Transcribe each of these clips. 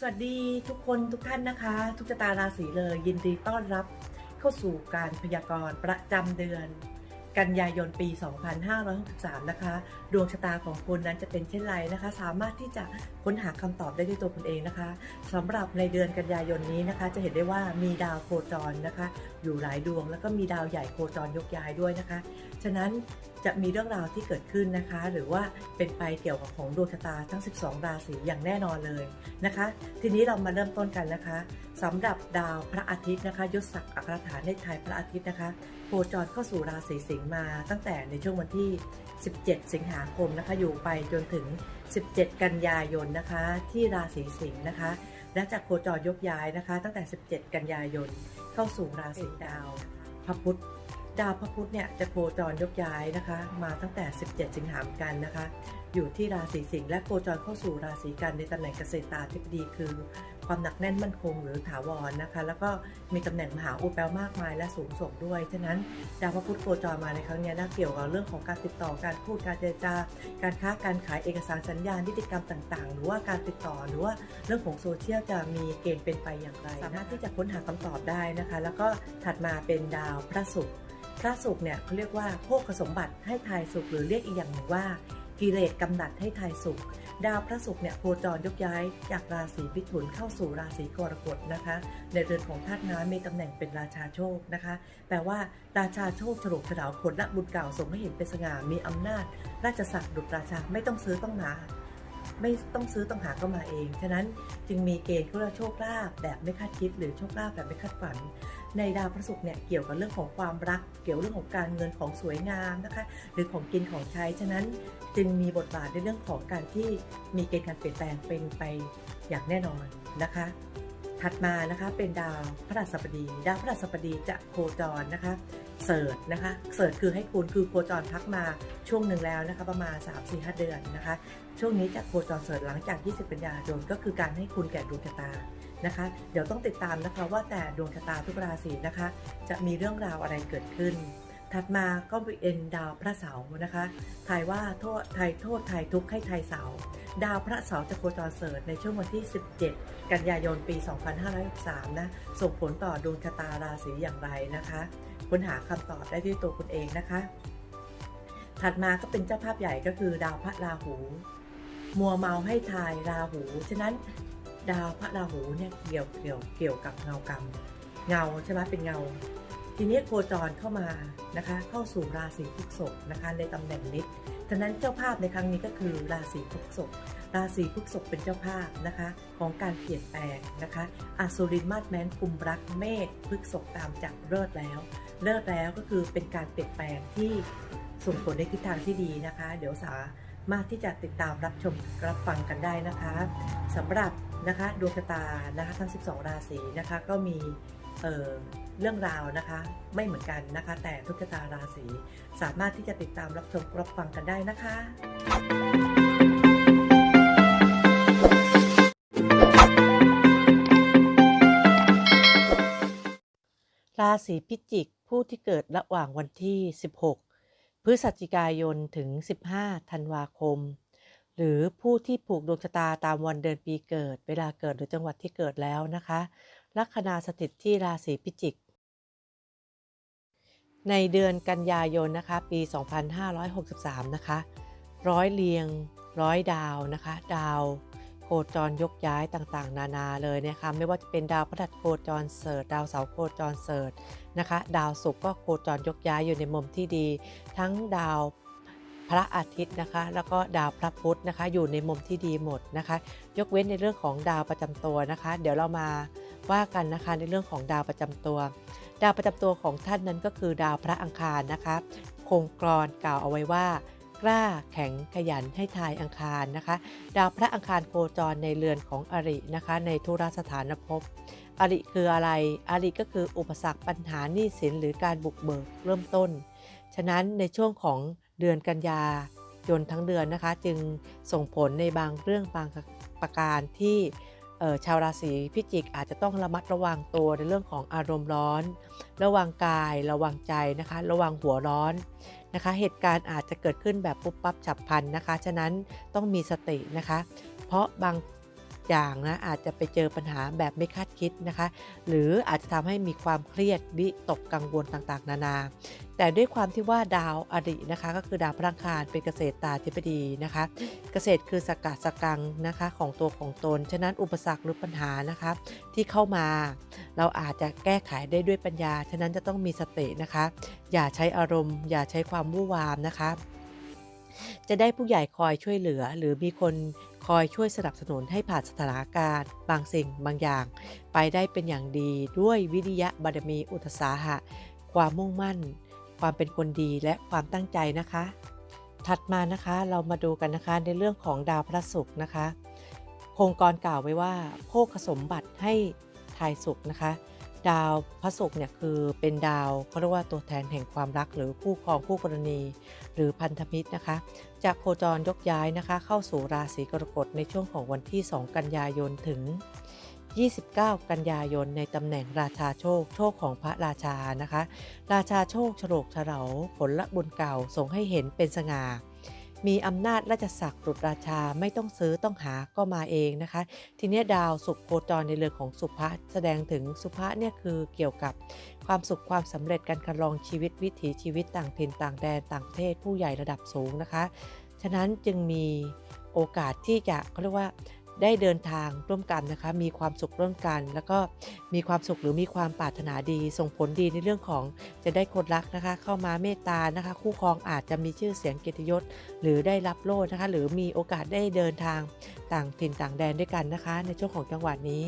สวัสดีทุกคนทุกท่านนะคะ ทุกชะตาราศีเลยยินดีต้อนรับเข้าสู่การพยากรณ์ประจำเดือน กันยายนปี 2563 นะคะ ดวงชะตาของคุณนั้นจะเป็นเช่นไรนะคะ สามารถที่จะค้นหาคำตอบได้ด้วยตัวคุณเองนะคะสำหรับในเดือนกันยายนนี้นะคะ จะเห็นได้ว่ามีดาวโคจรนะคะ อยู่หลายดวง แล้วก็มีดาวใหญ่โคจรยกย้ายด้วยนะคะ ฉะนั้นจะมีเรื่องราวที่เกิดขึ้นนะคะ หรือว่าเป็นไปเกี่ยวกับของดวงชะตาทั้ง 12 ราศีอย่างแน่นอนเลยนะคะ ทีนี้เรามาเริ่มต้นกันนะคะสำหรับดาวพระอาทิตย์นะคะยศศักดิ์อัครฐานในไทยพระอาทิตย์นะคะโคจรเข้าสู่ราศีสิงห์มาตั้งแต่ในช่วงวันที่ 17 สิงหาคมนะคะ อยู่ไปจนถึง 17 กันยายนนะคะ ที่ราศีสิงห์นะคะ และจากโคจรยกย้ายนะคะ ตั้งแต่ 17 กันยายน เข้าสู่ราศีดาวพระพุธ ดาวพระพุธเนี่ยจะโคจรยกย้ายนะคะ มาตั้งแต่ 17 สิงหาคมกันนะคะ อยู่ที่ราศีสิงห์และโคจรเข้าสู่ราศีกันในตำแหน่งเกษตราธิบดีคือ ความหนักแน่นมั่นคงหรือถาวรนะคะ แล้วก็มีตำแหน่งมหาอุดแปลมากมายและสูงส่งด้วย ฉะนั้นดาวพระพุธโคจรมาในครั้งนี้นะเกี่ยวกับเรื่องของการติดต่อการพูดการเจรจาการค้าการขายเอกสารสัญญาณนิติกรรมต่างๆ หรือว่าการติดต่อหรือว่าเรื่องของโซเชียลจะมีเกณฑ์เป็นไปอย่างไรสามารถที่จะค้นหาคำตอบได้นะคะ แล้วก็ถัดมาเป็นดาวพระศุกร์ พระศุกร์เนี่ยเขาเรียกว่าโภคสมบัติให้ทายสุขหรือเรียกอีกอย่างหนึ่งว่ากิเลสกำหนัดให้ทายสุข ดาวพระศุกร์เนี่ยโคจรยกย้าย จากราศีพิถุนเข้าสู่ราศีกรกฎนะคะ ในเรือนของธาตุน้ำมีตำแหน่งเป็นราชาโชคนะคะ แปลว่าราชาโชคฉลกฉลาวผลละบุญเก่าส่งให้เห็นเป็นสง่ามีอำนาจ ราชศักดิ์ดุจราชาไม่ต้องซื้อต้องหาไม่ต้องซื้อต้องหาก็มาเอง ฉะนั้นจึงมีเกณฑ์เขาเรียกโชคลาภแบบไม่คาดคิด หรือโชคลาภแบบไม่คาดฝัน ในดาวพระศุกร์เนี่ยเกี่ยวกับเรื่องของความรัก เกี่ยวเรื่องของการเงินของสวยงามนะคะ หรือของกินของใช้ ฉะนั้นจึงมีบทบาทในเรื่องของการที่มีเกณฑ์การเปลี่ยนแปลงเป็นไปอย่างแน่นอนนะคะ ถัดมานะคะเป็นดาวพระราชบดี ดาวพระราชบดีจะโคจรนะคะเสิร์ชนะคะเสิร์ชคือให้คุณคือโคจรพักมาช่วงหนึ่งแล้วนะคะประมาณ 3-4-5 เดือนนะคะ ช่วงนี้จะโคจรเสิร์ชหลังจาก 20 กันยายนก็คือการให้คุณแก่ดวงชะตา นะคะ เดี๋ยวต้องติดตามนะคะว่าแต่ดวงชะตาทุกราศีนะคะ จะมีเรื่องราวอะไรเกิดขึ้น ถัดมาก็เป็นดาวพระเสาร์นะคะทายว่าโทษไทยโทษไทยทุกข์ให้ไทยเสาร์ดาวพระเสาร์จะโคจรเสริร์ชในช่วงวันที่ 17 กันยายนปี 2563 นะ ส่งผลต่อดวงชะตาราศีอย่างไรนะคะค้นหาคำตอบได้ด้วยตัวคุณเองนะคะ ถัดมาก็เป็นเจ้าภาพใหญ่ก็คือดาวพระราหู มัวเมาให้ทายราหู ฉะนั้น ดาวพระราหูเนี่ยเกี่ยวเกี่ยวเกี่ยวกับเงากรรม เงาใช่ไหมเป็นเงา ทีนี้โคจรเข้ามานะคะ เข้าสู่ราศีพฤษภนะคะในตำแหน่งนิดฉะนั้นเจ้าภาพในครั้งนี้ก็คือราศีพฤษภราศีพฤษภเป็นเจ้าภาพนะคะ ของการเปลี่ยนแปลงนะคะอสุรินมาศแมนกุมรักเมษพฤษภตามจากเลิศแล้วเลิศแล้วก็คือเป็นการเปลี่ยนแปลงที่ส่งผลในทิศทางที่ดีนะคะ เดี๋ยวสามารถที่จะติดตามรับชมรับฟังกันได้นะคะสำหรับ นะคะดวงชะตานะคะทั้ง 12 ราศีนะคะก็มีเเรื่องราวนะคะไม่เหมือนกันนะคะ แต่ทุกชะตาราศีสามารถที่จะติดตามรับชมรับฟังกันได้นะคะราศีพิจิกผู้ที่เกิดระหว่างวันที่ 16 พฤศจิกายนถึง 15 ธันวาคม หรือผู้ที่ผูกดวงชะตาตามวันเดือนปีเกิด เวลาเกิดหรือจังหวัดที่เกิดแล้วนะคะ ลัคนาสถิตที่ราศีพิจิก ในเดือนกันยายนนะคะ ปี 2563 นะคะ ร้อยเรียง ร้อยดาวนะคะ ดาว โคจรยกย้ายต่างๆ นานาเลยนะคะไม่ว่าจะเป็นดาวพฤหัสโคจรเสริร์ดาวเสาร์โคจรเสริร์นะคะ ดาวศุกร์ก็โคจรยกย้ายอยู่ในมุมที่ดี ทั้งดาวพ พระอาทิตย์นะคะ แล้วก็ดาวพระพุธนะคะ อยู่ในมุมที่ดีหมดนะคะ ยกเว้นในเรื่องของดาวประจำตัวนะคะ เดี๋ยวเรามาว่ากันนะคะในเรื่องของดาวประจำตัว ดาวประจำตัวของท่านนั้นก็คือดาวพระอังคารนะคะคงกรอนกล่าวเอาไว้ว่า กล้าแข็งขยันให้ทายอังคารนะคะ ดาวพระอังคารโคจรในเรือนของอรินะคะ ในทุรสถานภพอริคืออะไร อริก็คืออุปสรรคปัญหาหนี้สินหรือการบุกเบิกเริ่มต้น ฉะนั้นในช่วงของ เดือนกันยายนทั้งเดือนนะคะ จึงส่งผลในบางเรื่องบางประการที่ชาวราศีพิจิกอาจจะต้องระมัดระวังตัวในเรื่องของอารมณ์ร้อน ระวังกาย ระวังใจนะคะ ระวังหัวร้อนนะคะ เหตุการณ์อาจจะเกิดขึ้นแบบปุ๊บปั๊บฉับพลันนะคะ ฉะนั้นต้องมีสตินะคะ เพราะบางอย่างนะอาจจะไปเจอปัญหาแบบไม่คาดคิดนะคะ หรืออาจจะทำให้มีความเครียดวิตกกังวลต่างๆ นานา แต่ด้วยความที่ว่าดาวอรินะคะ ก็คือดาวพลังคารเป็นเกษตรตาธิบดีนะคะ เกษตรคือสกัดสกังนะคะของตัวของตน ฉะนั้นอุปสรรคหรือปัญหานะคะที่เข้ามา เราอาจจะแก้ไขได้ด้วยปัญญา ฉะนั้นจะต้องมีสตินะคะ อย่าใช้อารมณ์ อย่าใช้ความวุ่นวามนะคะจะได้ผู้ใหญ่คอยช่วยเหลือ หรือมีคนคอยช่วยสนับสนุนให้ผ่านสถานการณ์ บางสิ่งบางอย่าง ไปได้เป็นอย่างดีด้วยวิริยะบารมีอุตสาหะ ความมุ่งมั่น ความเป็นคนดีและความตั้งใจนะคะ ถัดมานะคะเรามาดูกันนะคะในเรื่องของดาวพระศุกร์นะคะโครงกรกล่าวไว้ว่าโภคสมบัติให้ทายสุขนะคะ ดาวพระศุกร์เนี่ยคือเป็นดาวเขาเรียกว่าตัวแทนแห่งความรักหรือคู่ครองคู่กรณี หรือพันธมิตรนะคะ จะโคจรยกย้ายนะคะ เข้าสู่ราศีกรกฎในช่วงของวันที่ 2 กันยายนถึง 29 กันยายนในตำแหน่งราชาโชค โชคของพระราชานะคะ ราชาโชคฉลกเฉลาผลละบุญเก่าส่งให้เห็นเป็นสง่ามีอำนาจราชศักดิ์รุษราชาไม่ต้องซื้อต้องหาก็มาเองนะคะ ทีนี้ดาวสุขโคจรในเรือนของสุภะแสดงถึงสุภะเนี่ยคือเกี่ยวกับความสุขความสำเร็จการคลองชีวิตวิถีชีวิตต่างถิ่นต่างแดนต่างประเทศผู้ใหญ่ระดับสูงนะคะ ฉะนั้นจึงมีโอกาสที่จะเขาเรียกว่า ได้เดินทางร่วมกันนะคะ มีความสุขร่วมกัน แล้วก็มีความสุขหรือมีความปรารถนาดี ส่งผลดีในเรื่องของจะได้คนรักนะคะ เข้ามาเมตตานะคะ คู่ครองอาจจะมีชื่อเสียงเกียรติยศ หรือได้รับโล่นะคะ หรือมีโอกาสได้เดินทางต่างถิ่นต่างแดนด้วยกันนะคะ ในช่วงของจังหวะนี้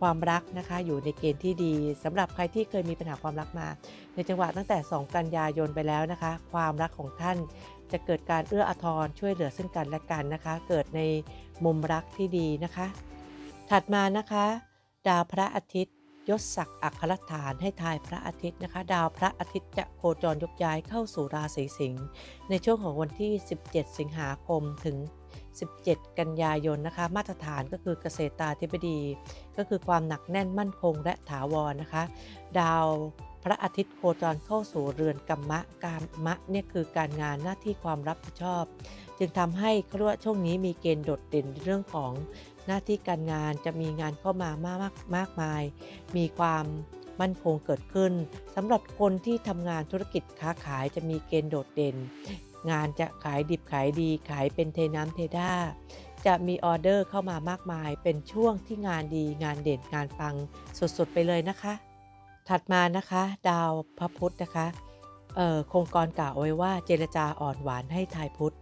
ความรักนะคะอยู่ในเกณฑ์ที่ดีสำหรับใครที่เคยมีปัญหาความรักมา ในจังหวะตั้งแต่ 2 กันยายนไปแล้วนะคะ ความรักของท่าน จะเกิดการเอื้ออาทรช่วยเหลือซึ่งกันและกันนะคะ เกิดในมุมรักที่ดีนะคะ ถัดมานะคะ ดาวพระอาทิตย์ยศศักดิ์อัครฐานให้ทายพระอาทิตย์นะคะ ดาวพระอาทิตย์จะโคจรยกย้ายเข้าสู่ราศีสิงห์ในช่วงของวันที่ 17 สิงหาคมถึง 17 กันยายนนะคะ มาตรฐานก็คือเกษตราธิบดี ก็คือความหนักแน่นมั่นคงและถาวรนะคะ ดาว พระอาทิตย์โคจรเข้าสู่เรือนกัมมะกามมะเนี่ยคือการงานหน้าที่ความรับผิดชอบ จึงทำให้เขาเรียกว่าช่วงนี้มีเกณฑ์โดดเด่นในเรื่องของหน้าที่การงานจะมีงานเข้ามามากมากมาย มีความมั่นคงเกิดขึ้นสำหรับคนที่ทำงานธุรกิจค้าขายจะมีเกณฑ์โดดเด่น งานจะขายดิบขายดีขายเป็นเทน้ำเทท่าจะมีออเดอร์เข้ามามากมาย เป็นช่วงที่งานดีงานเด่นงานปังสุดๆไปเลยนะคะ ถัดมานะคะ ดาวพระพุธนะคะอ่อโครงกรกล่าวไว้ว่าเจรจาอ่อนหวานให้ทายพุธ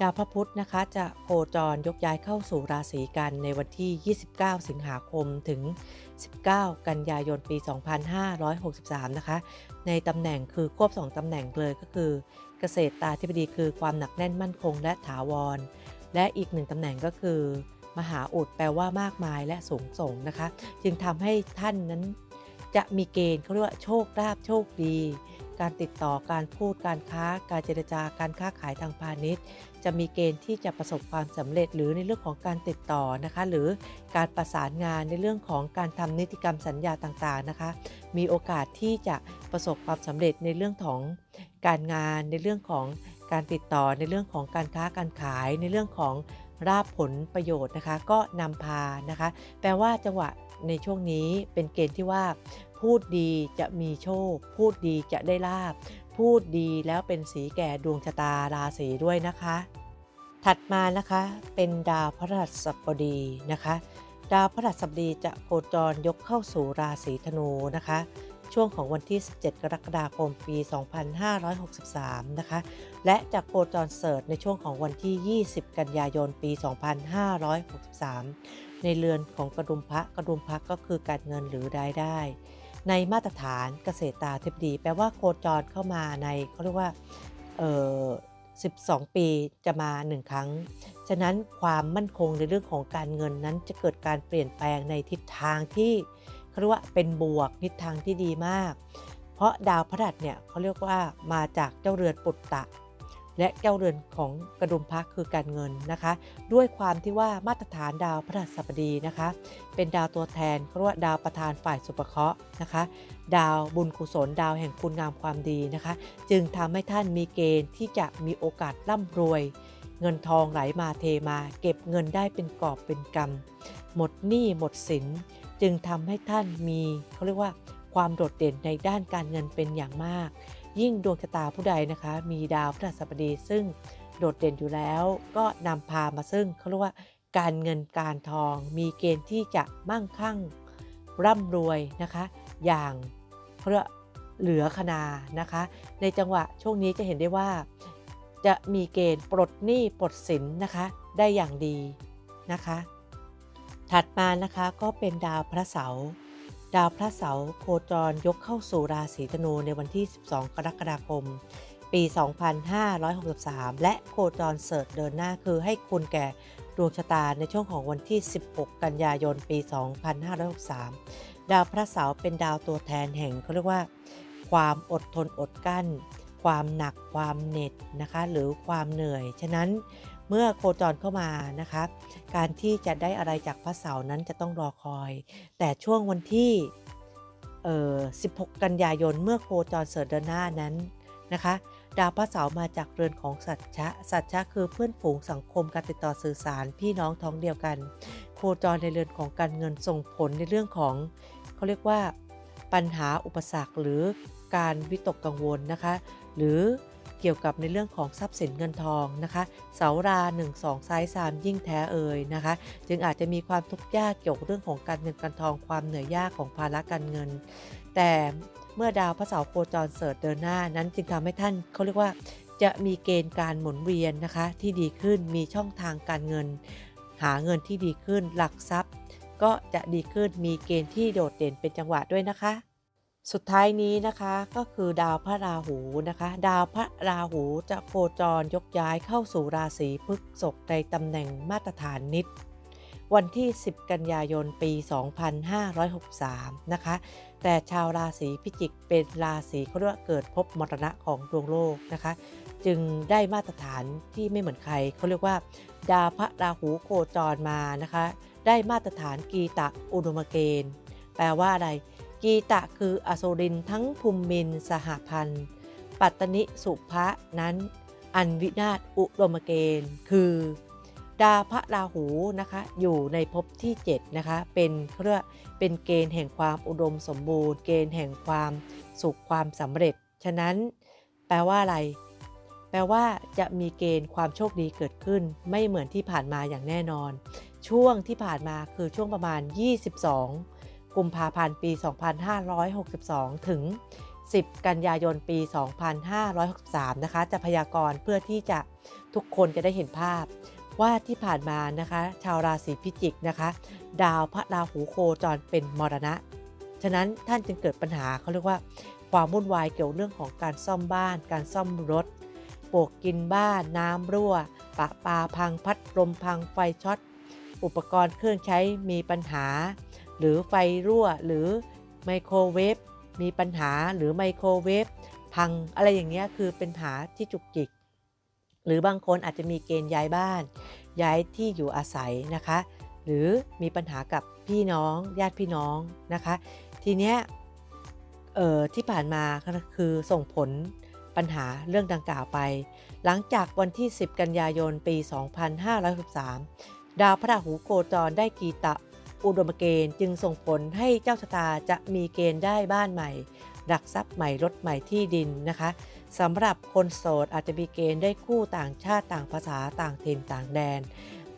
ดาวพระพุธนะคะ จะโคจรยกย้ายเข้าสู่ราศีกันในวันที่ 29 สิงหาคมถึง 19 กันยายนปี 2563 นะคะ ในตำแหน่งคือควบ 2 ตำแหน่งเลยก็คือ เกษตรตาธิบดีคือความหนักแน่นมั่นคงและถาวร และอีกหนึ่งตำแหน่งก็คือ มหาอุดแปลว่ามากมายและสูงส่งนะคะ จึงทำให้ท่านนั้น จะมีเกณฑ์เขาเรียกว่าโชคลาภโชคดี การติดต่อการพูดการค้า การเจรจาการค้าขายทางพาณิชย์ จะมีเกณฑ์ที่จะประสบความสำเร็จหรือในเรื่องของการติดต่อนะคะ หรือการประสานงานในเรื่องของการทำนิติกรรมสัญญาต่างๆนะคะ มีโอกาสที่จะประสบความสำเร็จในเรื่องของการงานในเรื่องของการติดต่อในเรื่องของการค้าการขายในเรื่องของราบผลประโยชน์นะคะ ก็นำพานะคะ แปลว่าจังหวะ ในช่วงนี้เป็นเกณฑ์ที่ว่า พูดดีจะมีโชค พูดดีจะได้ลาบ พูดดีแล้วเป็นสีแก่ดวงชะตาราศีด้วยนะคะ ถัดมานะคะเป็นดาวพฤหัสบดีนะคะ ดาวพฤหัสบดีจะโคจรยกเข้าสู่ราศีธนูนะคะช่วงของวันที่ 17 กรกฎาคม ปี 2563 นะคะ และจะโคจรเสิร์ในช่วงของวันที่ 20 กันยายน ปี 2563 ในเรือนของกระดุมพระกระดุมพระก็คือการเงินหรือรายได้ ในมาตรฐานเกษตรตาธิบดี แปลว่าโคจรเข้ามาในเขาเรียกว่าเออ12 ปีจะมา 1 ครั้ง ฉะนั้นความมั่นคงในเรื่องของการเงินนั้นจะเกิดการเปลี่ยนแปลงในทิศทางที่เขาเรียกว่าเป็นบวกทิศทางที่ดีมาก เพราะดาวพฤหัสเนี่ยเขาเรียกว่ามาจากเจ้าเรือนปุตตะ และเจ้าเรือนของกระดุมพระคือการเงินนะคะ ด้วยความที่ว่ามาตรฐานดาวพฤหัสบดีนะคะ เป็นดาวตัวแทนเขาเรียกว่าดาวประธานฝ่ายสุภเคราะห์นะคะ ดาวบุญกุศลดาวแห่งคุณงามความดีนะคะ จึงทำให้ท่านมีเกณฑ์ที่จะมีโอกาสร่ำรวย เงินทองไหลมาเทมา เก็บเงินได้เป็นกอบเป็นกำหมดหนี้หมดสิน จึงทำให้ท่านมีเขาเรียกว่าความโดดเด่นในด้านการเงินเป็นอย่างมาก ยิ่งดวงชะตาผู้ใดนะคะ มีดาวพฤหัสบดีซึ่งโดดเด่นอยู่แล้ว ก็นำพามาซึ่งเขาเรียกว่าการเงินการทอง มีเกณฑ์ที่จะมั่งคั่งร่ำรวยนะคะ อย่างเพราะเหลือขนานะคะ ในจังหวะช่วงนี้จะเห็นได้ว่า จะมีเกณฑ์ปลดหนี้ปลดสินนะคะ ได้อย่างดีนะคะ ถัดมานะคะก็เป็นดาวพระเสาร์ ดาวพระเสาร์โคจรยกเข้าสู่ราศีธนูในวันที่ 12 กรกฎาคม ปี 2563 และโคจรเสริฐเดินหน้าคือให้คุณแก่ดวงชะตาในช่วงของวันที่ 16 กันยายน ปี 2563 ดาวพระเสาร์เป็นดาวตัวแทนแห่งเขาเรียกว่า ความอดทนอดกั้น ความหนักความเหน็ดนะคะ หรือความเหนื่อย ฉะนั้นเมื่อโคจรเข้ามานะคะ การที่จะได้อะไรจากพระเสาร์นั้นจะต้องรอคอย แต่ช่วงวันที่เอ่อ16 กันยายน เมื่อโคจรเสริฐเดินหน้านั้นนะคะ ดาวพระเสาร์มาจากเรือนของสัจชะ สัจชะคือเพื่อนฝูงสังคมการติดต่อสื่อสารพี่น้องท้องเดียวกัน โคจรในเรือนของการเงินส่งผลในเรื่องของเขาเรียกว่าปัญหาอุปสรรคหรือการวิตกกังวลนะคะ หรือ เกี่ยวกับในเรื่องของทรัพย์สินเงินทองนะคะเสารา 1 2ซ้าย3ยิ่งแท้เอ่ยนะคะ จึงอาจจะมีความทุกข์ยากเกี่ยวกับเรื่องของการเงินการทองความเหนื่อยยากของภาระการเงิน แต่เมื่อดาวพระเสาร์โคจรเสริฐเดินหน้านั้นจึงทำให้ท่านเขาเรียกว่า จะมีเกณฑ์การหมุนเวียนนะคะ ที่ดีขึ้นมีช่องทางการเงิน หาเงินที่ดีขึ้นหลักทรัพย์ ก็จะดีขึ้นมีเกณฑ์ที่โดดเด่นเป็นจังหวะด้วยนะคะ สุดท้ายนี้นะคะก็คือดาวพระราหูนะคะ ดาวพระราหูจะโคจรยกย้ายเข้าสู่ราศีพฤษภในตำแหน่งมาตรฐานนิด วันที่ 10 กันยายนปี 2563 นะคะ แต่ชาวราศีพิจิกเป็นราศีเขาเรียกว่าเกิดพบมรณะของดวงโลกนะคะ จึงได้มาตรฐานที่ไม่เหมือนใครเขาเรียกว่า ดาวพระราหูโคจรมานะคะ ได้มาตรฐานกีตะอุดมเกณฑ์ แปลว่าอะไร กีตะคืออโศรินทั้งภูมินสหพันธ์ ปัตตนิสุภะนั้น อันวินาศอุดมเกณฑ์คือ ดาพระราหูนะคะอยู่ในภพที่7นะคะเป็นเขาเรียกว่าเป็นเกณฑ์แห่งความอุดมสมบูรณ์ เกณฑ์แห่งความสุขความสำเร็จ ฉะนั้น แปลว่าอะไร แปลว่าจะมีเกณฑ์ความโชคดีเกิดขึ้น ไม่เหมือนที่ผ่านมาอย่างแน่นอน ช่วงที่ผ่านมาคือช่วงประมาณ 22 กุมภาพันธ์ปี 2562 ถึง 10 กันยายนปี 2563 นะคะ จะพยากรณ์เพื่อที่จะทุกคนจะได้เห็นภาพ ว่าที่ผ่านมานะคะ ชาวราศีพิจิกนะคะ ดาวพระราหูโคจรเป็นมรณะ ฉะนั้นท่านจึงเกิดปัญหาเขาเรียกว่าความวุ่นวายเกี่ยวเรื่องของการซ่อมบ้าน การซ่อมรถปวกกินบ้านน้ำรั่ว ปะปาพังพัดลมพังไฟช็อต อุปกรณ์เครื่องใช้มีปัญหา หรือไฟรั่วหรือไมโครเวฟมีปัญหาหรือไมโครเวฟพังอะไรอย่างเงี้ยคือเป็นปัญหาที่จุกจิก หรือบางคนอาจจะมีเกณฑ์ย้ายบ้าน ย้ายที่อยู่อาศัยนะคะ หรือมีปัญหากับพี่น้องญาติพี่น้องนะคะ ทีเนี้ยเอ่อที่ผ่านมาคือส่งผลปัญหาเรื่องดังกล่าวไป หลังจากวันที่ 10 กันยายนปี 2563 ดาวพระราหูโคจรได้กีตะ อุดมเกณฑ์จึงส่งผลให้เจ้าชะตาจะมีเกณฑ์ได้บ้านใหม่ หลักทรัพย์ใหม่รถใหม่ที่ดินนะคะสำหรับคนโสดอาจจะมีเกณฑ์ได้คู่ต่างชาติต่างภาษาต่างถิ่นต่างแดน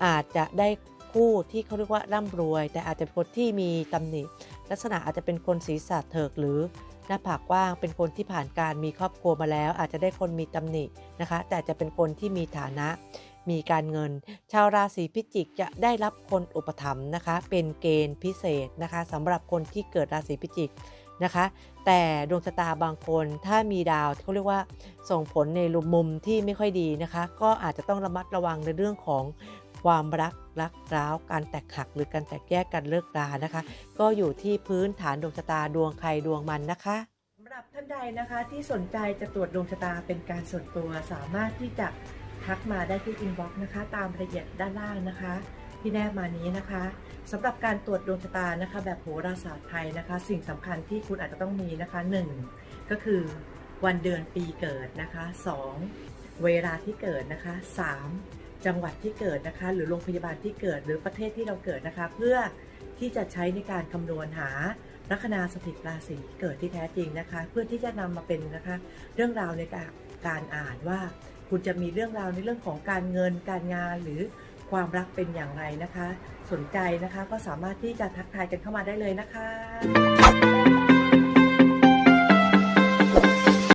อาจจะได้คู่ที่เขาเรียกว่าร่ำรวย แต่อาจจะเป็นคนที่มีตำหนิ ลักษณะอาจจะเป็นคนศีรษะเถิกหรือหน้าผากกว้างเป็นคนที่ผ่านการมีครอบครัวมาแล้ว อาจจะได้คนมีตำหนินะคะ แต่จะเป็นคนที่มีฐานะ มีการเงิน ชาวราศีพิจิกจะได้รับคนอุปถัมภ์นะคะ เป็นเกณฑ์พิเศษนะคะสำหรับคนที่เกิดราศีพิจิกนะคะ แต่ดวงชะตาบางคนถ้ามีดาวเขาเรียกว่าส่งผลในมุมที่ไม่ค่อยดีนะคะ ก็อาจจะต้องระมัดระวังในเรื่องของความรักรักร้าวการแตกหักหรือการแตกแยกกันเลิกรานะคะ ก็อยู่ที่พื้นฐานดวงชะตาดวงใครดวงมันนะคะสำหรับท่านใดนะคะที่สนใจจะตรวจดวงชะตาเป็นการส่วนตัวสามารถที่จะ ทักมาได้ที่อินบ็อกซ์นะคะ ตามรายละเอียดด้านล่างนะคะ ที่แนบมานี้นะคะสำหรับการตรวจดวงชะตานะคะ แบบโหราศาสตร์ไทยนะคะ สิ่งสำคัญที่คุณอาจจะต้องมีนะคะ 1. ก็คือวันเดือนปีเกิดนะคะ 2. เวลาที่เกิดนะคะ 3. จังหวัดที่เกิดนะคะ หรือโรงพยาบาลที่เกิดหรือประเทศที่เราเกิดนะคะ เพื่อที่จะใช้ในการคำนวณหาลัคนาสถิตราศีเกิดที่แท้จริงนะคะ เพื่อที่จะนำมาเป็นนะคะ เรื่องราวในการการอ่านว่า คุณจะมีเรื่องราวในเรื่องของการเงินการงานหรือความรักเป็นอย่างไรนะคะ สนใจนะคะก็สามารถที่จะทักทายกันเข้ามาได้เลยนะคะ